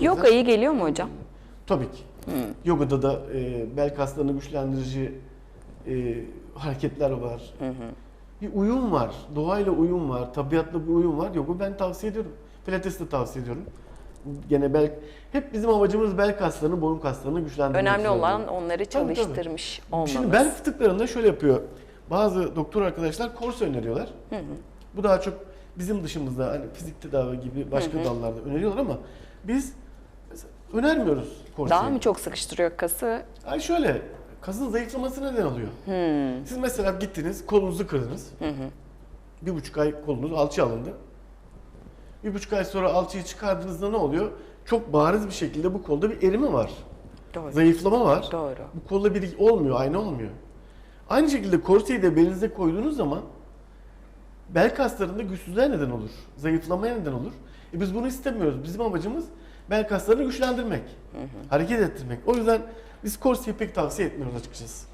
O Yoga yüzden- iyi geliyor mu hocam? Tabii ki. Yogada da e, bel kaslarını güçlendirici e, hareketler var. Bir uyum var. Doğayla uyum var. Tabiatla bir uyum var. Yoga ben tavsiye ediyorum. Pilates de tavsiye ediyorum. Gene bel hep bizim amacımız bel kaslarını, boyun kaslarını güçlendirmek. Önemli olan onları Tabii, tabii. çalıştırmış olmamız. Şimdi bel fıtıklarında şöyle yapıyor. Bazı doktor arkadaşlar korse öneriyorlar. Bu daha çok bizim dışımızda hani fizik tedavi gibi başka dallarda öneriyorlar ama biz önermiyoruz korseyi. Daha mı çok sıkıştırıyor kası? Ay şöyle, kasın zayıflaması neden oluyor? Siz mesela gittiniz, kolunuzu kırdınız. Bir buçuk ay kolunuz alçı alındı. Bir buçuk ay sonra alçıyı çıkardığınızda ne oluyor? Çok bariz bir şekilde bu kolda bir erime var. Doğru. Zayıflama var. Doğru. Bu kolda bir olmuyor, aynı olmuyor. Aynı şekilde korseyi de belinize koyduğunuz zaman bel kaslarında güçsüzlüğe neden olur. Zayıflamaya neden olur. E biz bunu istemiyoruz. Bizim amacımız bel kaslarını güçlendirmek. Hareket ettirmek. O yüzden biz korseyi pek tavsiye etmiyoruz açıkçası.